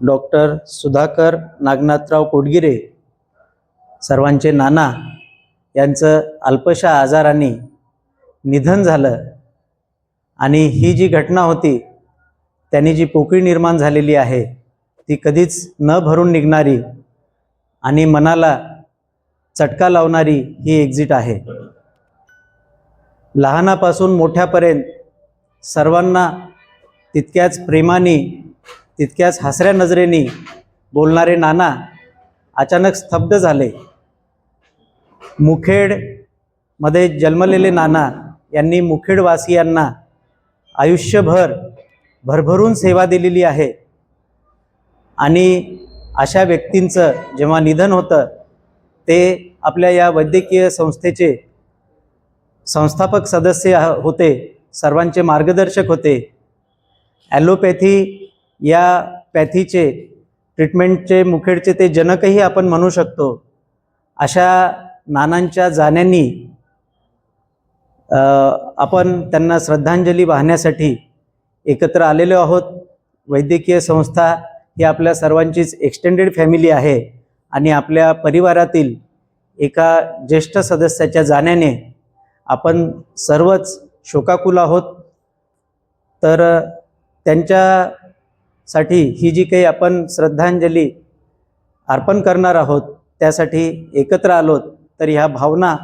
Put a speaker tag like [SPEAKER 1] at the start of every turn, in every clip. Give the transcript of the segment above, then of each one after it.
[SPEAKER 1] Doctor Sudhakar नागनाथराव कोटगिरे सर्वांचे नाना यांचं अल्पशा आजाराने निधन झालं. आणि ही जी घटना होती त्यांनी जी पोकळी निर्माण झालेली आहे ती कधीच न भरून निघणारी आणि मनाला चटका लावणारी ही एक्झिट आहे. लहानापासून मोठ्यापर्यंत सर्वांना तितक्याच प्रेमाने तितक्याच हसऱ्या नजरेने बोलणारे नाना अचानक स्तब्ध झाले. मुखेडमध्ये जन्मलेले नाना यांनी मुखेडवासियांना आयुष्यभर भरभरून सेवा दिलेली आहे. आणि अशा व्यक्तींचं जेव्हा निधन होतं ते आपल्या या वैद्यकीय संस्थेचे संस्थापक सदस्य होते सर्वांचे मार्गदर्शक होते. ॲलोपॅथी या पॅथीचे ट्रीटमेंटचे मुखेडचे ते जनकही आपण म्हणू शकतो. अशा नानांच्या जाण्यांनी आपण त्यांना श्रद्धांजली वाहण्यासाठी एकत्र आलेलो आहोत. वैद्यकीय संस्था ही आपल्या सर्वांचीच एक्सटेंडेड फॅमिली आहे आणि आपल्या परिवारातील एका ज्येष्ठ सदस्याच्या जाण्याने आपण सर्वच शोकाकुल आहोत. तर त्यांच्या साठी ही जी काही आपण श्रद्धांजली अर्पण करणार आहोत त्यासाठी एकत्र आलोत तर ह्या भावना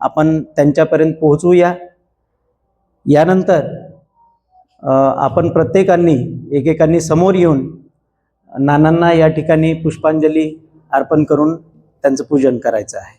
[SPEAKER 1] आपण त्यांच्यापर्यंत पोहोचवूया. यानंतर आपण प्रत्येकांनी एकेकांनी समोर येऊन नानांना या ठिकाणी पुष्पांजली अर्पण करून त्यांचं पूजन करायचं आहे.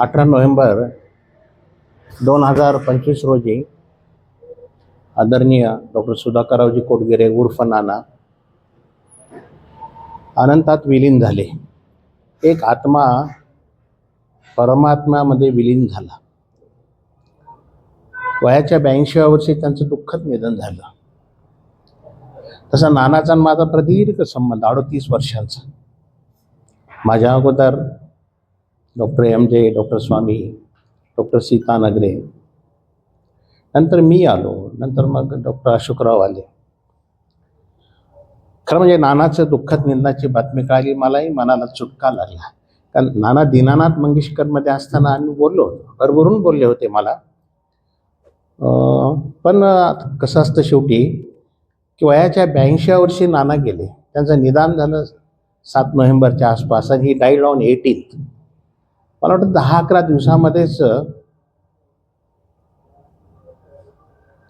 [SPEAKER 2] अठरा नोव्हेंबर दोन हजार पंचवीस रोजी आदरणीय डॉक्टर सुधाकररावजी कोटगिरे उर्फ नाना अनंतात विलीन झाले. एक आत्मा परमात्म्यामध्ये विलीन झाला. वयाच्या ब्याऐंशीव्या वर्षी त्यांचं दुःखद निधन झालं. तसा नानाचा आणि माझा प्रदीर्घ संबंध अडतीस वर्षांचा. माझ्या अगोदर doctor M J doctor Swami doctor Sita Nagare. नंतर मी आलो नंतर मग डॉक्टर अशोकराव आले. खरं म्हणजे नानाचं दुःखद निंदाची बातमी कळाली मलाही मनाला चुटका लागला. कारण नाना दीनानाथ मंगेशकरमध्ये असताना आम्ही बोललो होतो भरभरून बोलले होते मला. पण कसं असतं शेवटी की वयाच्या ब्याऐंशीव्या वर्षी नाना गेले. त्यांचं निदान झालं सात नोव्हेंबरच्या आसपास आणि ही डाईड ऑन एटीन मला वाटतं दहा अकरा दिवसामध्येच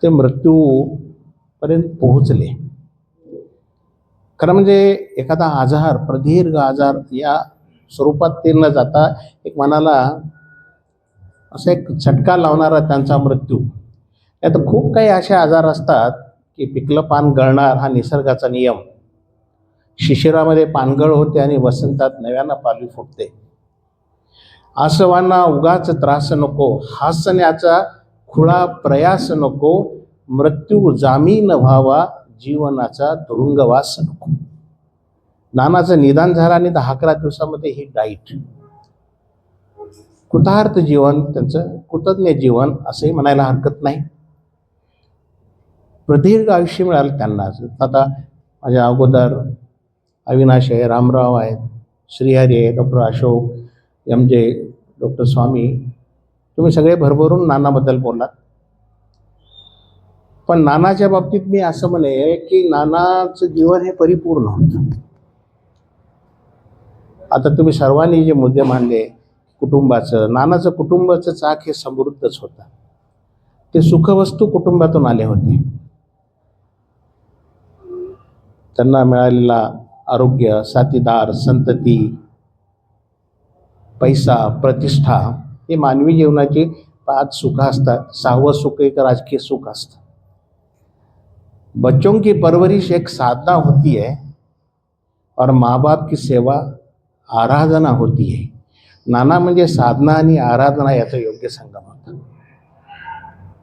[SPEAKER 2] ते मृत्यूपर्यंत पोहोचले. खरं म्हणजे एखादा आजार प्रदीर्घ आजार या स्वरूपात ते न जाता एक मनाला असा एक झटका लावणारा त्यांचा मृत्यू. नाही तर खूप काही असे आजार असतात की पिकलं पान गळणार हा निसर्गाचा नियम. शिशिरामध्ये पानगळ होते आणि वसंतात नव्यानं पालवी फुटते. आसवांना उगाच त्रास नको हासण्याचा खुळा प्रयास नको मृत्यू जामीन व्हावा जीवनाचा तुरुंगवास नको. नानाचं निदान झालं आणि दहा अकरा दिवसामध्ये ही डाईट. कृतार्थ जीवन त्यांचं कृतज्ञ जीवन असंही म्हणायला हरकत नाही. प्रदीर्घ आयुष्य मिळालं त्यांना आता माझ्या अगोदर अविनाश आहे रामराव आहेत श्रीहरी आहे doctor Ashok M J doctor Swami तुम्ही सगळे भरभरून नानाबद्दल बोललात. पण नानाच्या बाबतीत मी असं म्हणे की नानाचं जीवन हे परिपूर्ण होतं. आता तुम्ही सर्वांनी जे मुद्दे मांडले कुटुंबाचं नानाचं कुटुंबाचं चाक हे समृद्धच होतं. ते सुखवस्तू कुटुंबातून आले होते. त्यांना मिळालेला आरोग्य साथीदार संतती पैसा प्रतिष्ठा हे मानवी जीवनाची पाच सुख असतात. सहावं सुख एक राजकीय सुख असतं. बच्चों की परवरिश एक साधना होती है और माँ बाप की सेवा आराधना होती है नाना म्हणजे साधना आणि आराधना याचा योग्य संगम होता.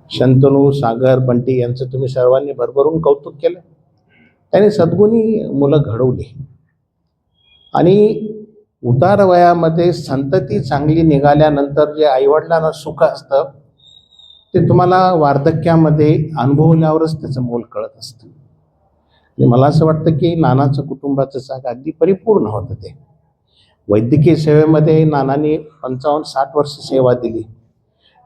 [SPEAKER 2] शंतनू सागर बंटी यांचं तुम्ही सर्वांनी भरभरून कौतुक केलं. त्याने सद्गुणी मुलं घडवली. आणि उतार वयामध्ये संतती चांगली निघाल्यानंतर जे आईवडिलांना सुख असतं ते तुम्हाला वार्धक्यामध्ये अनुभवल्यावरच त्याचं मोल कळत असतं. आणि मला असं वाटतं की नानाचं कुटुंबाचं साग अगदी परिपूर्ण होतं ते. वैद्यकीय सेवेमध्ये नानांनी पंचावन्न साठ वर्ष सेवा दिली.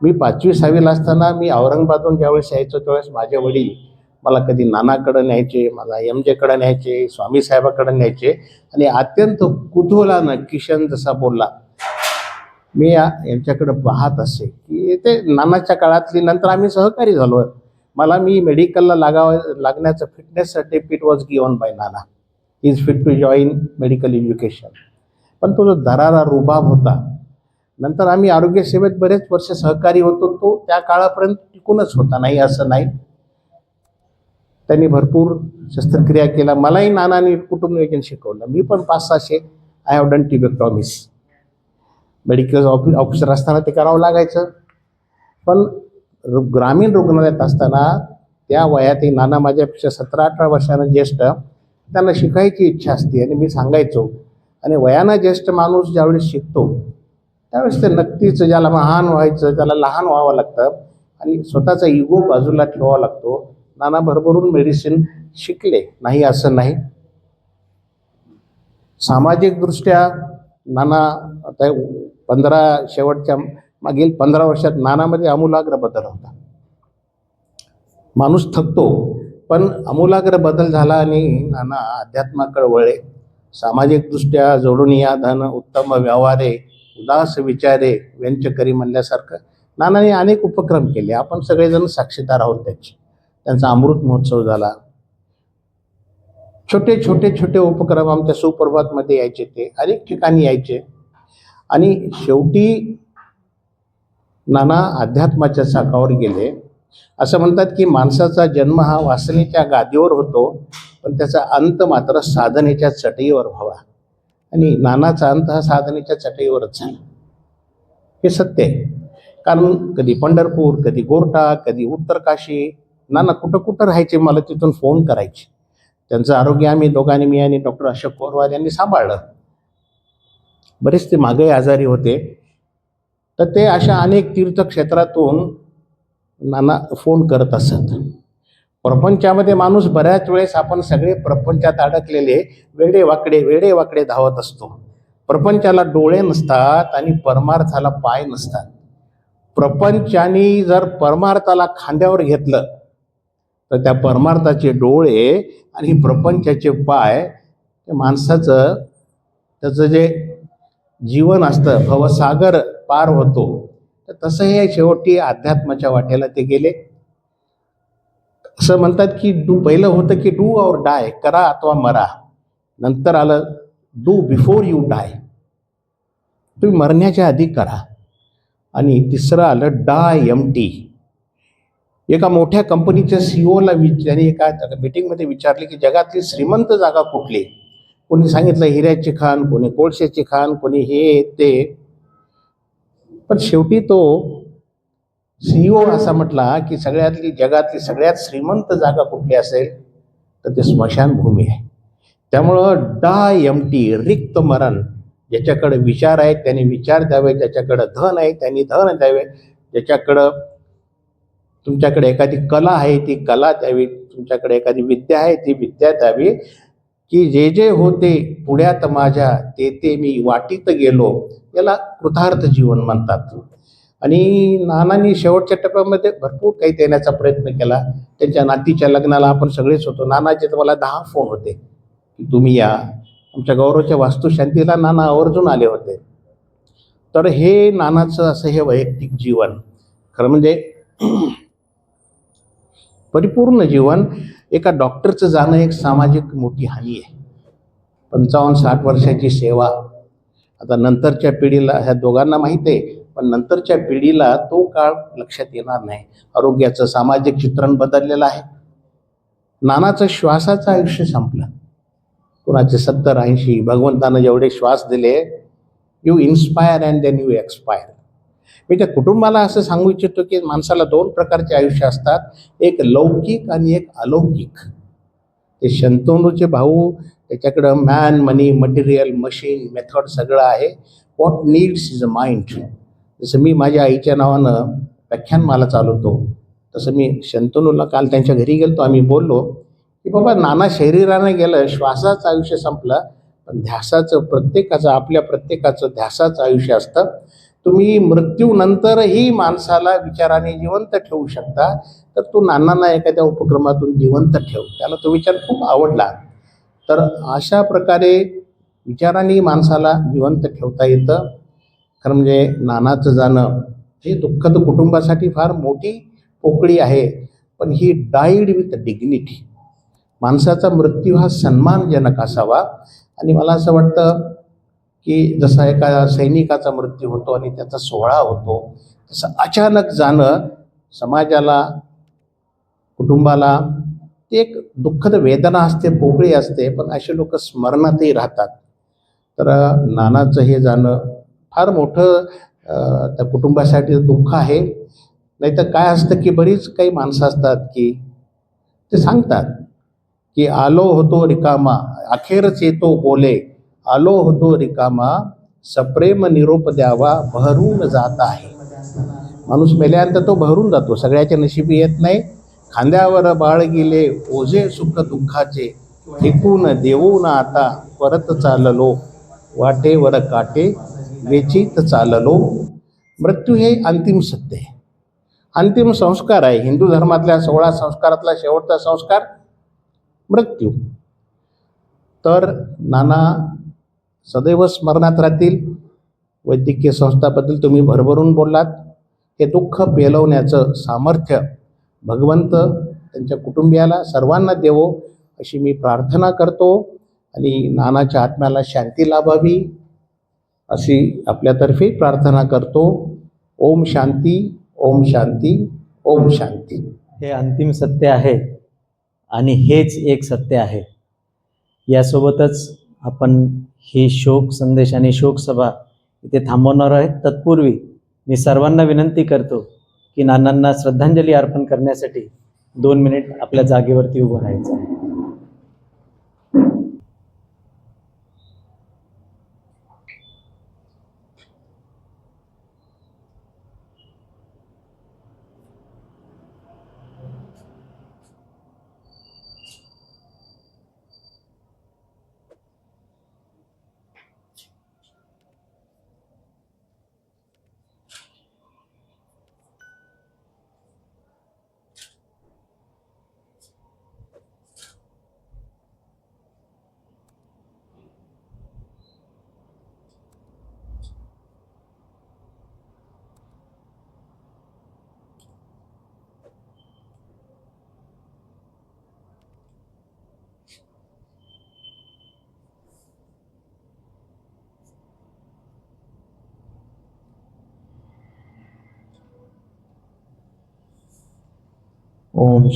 [SPEAKER 2] मी पाचवी सहावीला असताना मी औरंगाबादहून ज्यावेळेस यायचो त्यावेळेस माझे वडील मला कधी नानाकडं न्यायचे मला एम जेकडं न्यायचे स्वामी साहेबाकडं न्यायचे. आणि अत्यंत कुतूहलानं किशन जसा बोलला मी या यांच्याकडे पाहत असे की ते नानाच्या काळातली नंतर आम्ही सहकारी झालो मला मी मेडिकलला लागावं लागण्याचं fitness certificate was given by Nana. Is fit to join medical education पण तो जो दरारा रुबाब होता नंतर आम्ही आरोग्य सेवेत बरेच वर्ष सहकारी होतो तो त्या काळापर्यंत टिकूनच होता. नाही असं नाही. त्यांनी भरपूर शस्त्रक्रिया केला मलाही नानाने कुटुंब नियोजन शिकवलं. मी पण पाच सहाशे I have done tubectomies medical ऑफि officer असताना ते करावं लागायचं. पण ग्रामीण रुग्णालयात असताना त्या वयातही नाना माझ्यापेक्षा सतरा अठरा वर्षानं ज्येष्ठ. त्यांना शिकायची इच्छा असते आणि मी सांगायचो. आणि वयानं ज्येष्ठ माणूस ज्यावेळेस शिकतो त्यावेळेस ते नक्कीच ज्याला महान व्हायचं त्याला लहान व्हावं लागतं. आणि स्वतःचा इगो बाजूला ठेवावा लागतो. नाना भरभरून मेडिसिन शिकले. नाही असं नाही. सामाजिकदृष्ट्या नाना आता पंधरा शेवटच्या मागील पंधरा वर्षात नानामध्ये आमूलाग्र बदल होता. माणूस थकतो पण आमूलाग्र बदल झाला आणि नाना अध्यात्माकडे वळले. सामाजिकदृष्ट्या जोडून या धन उत्तम व्यवहारे उदास विचारे व्यंचकरी म्हणल्यासारखं नानाने अनेक उपक्रम केले. आपण सगळेजण साक्षीदार आहोत त्याचे. त्यांचा अमृत महोत्सव झाला. छोटे छोटे छोटे उपक्रम आमच्या सुप्रभातमध्ये यायचे ते. अनेक ठिकाणी यायचे. आणि शेवटी नाना अध्यात्माच्या चाकावर गेले. असं म्हणतात की माणसाचा जन्म हा वासनेच्या गादीवर होतो पण त्याचा अंत मात्र साधनेच्या चटईवर व्हावा. आणि नानाचा अंत हा साधनेच्या चटईवरच झाला हे सत्य आहे. कारण कधी पंढरपूर कधी गोरटा कधी उत्तरकाशी ना ना कुठं कुठं राहायचे मला तिथून फोन करायचे. त्यांचं आरोग्य आम्ही दोघांनी मी आणि डॉक्टर अशोक कोरवाल यांनी सांभाळलं. बरेच ते मागे आजारी होते. तर ते अशा अनेक तीर्थक्षेत्रातून नाना फोन करत असत. प्रपंचामध्ये माणूस बऱ्याच वेळेस आपण सगळे प्रपंचात अडकलेले वेडे वाकडे वेडे वाकडे धावत असतो. प्रपंचाला डोळे नसतात आणि परमार्थाला पाय नसतात. प्रपंचाने जर परमार्थाला खांद्यावर घेतलं तर त्या परमार्थाचे डोळे आणि प्रपंचाचे पाय ते माणसाचं त्याचं जे जीवन असतं भवसागर पार होतो. तर तसं हे शेवटी अध्यात्माच्या वाटेला ते गेले. असं म्हणतात की डू पहिलं होतं की डू और डाय करा अथवा मरा. नंतर आलं डू बिफोर यू डाय. तुम्ही मरण्याच्या आधी करा. आणि तिसरं आलं डाय एम टी. एका मोठ्या कंपनीच्या सीओला विच त्यांनी एका मीटिंगमध्ये विचारले की जगातली श्रीमंत जागा कुठली? कोणी सांगितलं हिऱ्याची खाण कोणी कोळशाची खाण कोणी हे ते. पण शेवटी तो सीईओ असा म्हटला की सगळ्यातली जगातली सगळ्यात श्रीमंत जागा कुठली असेल तर ते स्मशानभूमी आहे. त्यामुळं डा एम टी रिक्त मरण ज्याच्याकडे विचार आहेत त्यांनी विचार द्यावे ज्याच्याकडं धन आहे त्यांनी धन द्यावे ज्याच्याकडं तुमच्याकडे एखादी कला आहे ती कला द्यावी. तुमच्याकडे एखादी विद्या आहे ती विद्या द्यावी. की जे जे होते पुण्यात माझ्या ते ते मी वाटीत गेलो याला कृतार्थ जीवन म्हणतात. आणि नानांनी शेवटच्या टप्प्यामध्ये भरपूर काही देण्याचा प्रयत्न केला. त्यांच्या नातीच्या लग्नाला आपण सगळेच होतो. नानाचे तुम्हाला मला दहा फोन होते. की तुम्ही या. आमच्या गौरवच्या वास्तुशांतीला नाना आवर्जून आले होते. तर हे नानाचं असं हे वैयक्तिक जीवन. खरं म्हणजे परिपूर्ण जीवन एका डॉक्टरचं जाणं एक सामाजिक मोठी हानी आहे. पंचावन्न साठ वर्षाची सेवा. आता नंतरच्या पिढीला ह्या दोघांना माहीत आहे पण नंतरच्या पिढीला तो काळ लक्षात येणार नाही. आरोग्याचं सामाजिक चित्रण बदललेलं आहे. नानाचं श्वासाचं आयुष्य संपलं. कुणाचे सत्तर ऐंशी भगवंतानं जेवढे श्वास दिले you inspire and then you expire मी त्या कुटुंबाला असं सांगू इच्छितो की माणसाला दोन प्रकारचे आयुष्य असतात. एक लौकिक आणि एक अलौकिक. ते शंतनूचे भाऊ त्याच्याकडं man money material machine method सगळं आहे. What needs is a mind जसं मी माझ्या आईच्या नावानं व्याख्यानमाला चालवतो तसं मी शंतनूला काल त्यांच्या घरी गेलतो आम्ही बोललो की बाबा नाना शरीरानं गेलं श्वासाचं आयुष्य संपलं पण ध्यासाचं प्रत्येकाचं आपल्या प्रत्येकाचं ध्यासाचं आयुष्य असतं. तुम्ही मृत्यूनंतरही माणसाला विचाराने जिवंत ठेवू शकता तर तो नानांना एखाद्या उपक्रमातून जिवंत ठेव. त्याला तो विचार खूप आवडला. तर अशा प्रकारे विचाराने माणसाला जिवंत ठेवता येतं. खरं म्हणजे नानाचं जाणं हे दुःखद कुटुंबासाठी फार मोठी पोकळी आहे पण ही डाईड विथ डिग्निटी माणसाचा मृत्यू हा सन्मानजनक असावा. आणि मला असं वाटतं की जसा एका सैनिकाचा मृत्यू होतो आणि त्याचा सोहळा होतो तसं अचानक जाणं समाजाला कुटुंबाला ते एक दुःखद वेदना असते पोकळी असते पण असे लोक स्मरणातही राहतात. तर नानाचं हे जाणं फार मोठं त्या कुटुंबासाठी दुःख आहे. नाहीतर काय असतं की बरीच काही माणसं असतात की ते सांगतात की आलो होतो रिकामा अखेरच येतो बोले. आलो होतो रिकामा सप्रेम निरोप द्यावा भरून जात आहे. माणूस मेल्यानंतर तो भरून जातो सगळ्याच्या नशिबी येत नाही. खांद्यावर बाळ गेले ओझे सुख दुःखाचे फेकून देऊन आता परत चाललो. वाटेवर काटे वेचित चाललो. मृत्यू हे अंतिम सत्य आहे. अंतिम संस्कार आहे. हिंदू धर्मातल्या सोळा संस्कारातला शेवटचा संस्कार मृत्यू. तर नाना सदैव स्मरणात राहतील. वैद्यकीय संस्थाबद्दल तुम्ही भरभरून बोललात. हे दुःख पेलवण्याचं सामर्थ्य भगवंत त्यांच्या कुटुंबियाला सर्वांना देवो अशी मी प्रार्थना करतो आणि नानाच्या आत्म्याला शांती लाभावी अशी आपल्यातर्फे प्रार्थना करतो. ओम शांती ओम शांती ओम शांती.
[SPEAKER 1] हे अंतिम सत्य आहे आणि हेच एक सत्य आहे. यासोबतच आपण ही शोक संदेश आणि शोकसभा इथे थांबवणार आहे तत्पूर्वी मी सर्वांना विनंती करतो की नानांना श्रद्धांजली अर्पण करण्यासाठी दोन मिनिट आपल्या जागेवरती उभं राहायचं आहे. ओम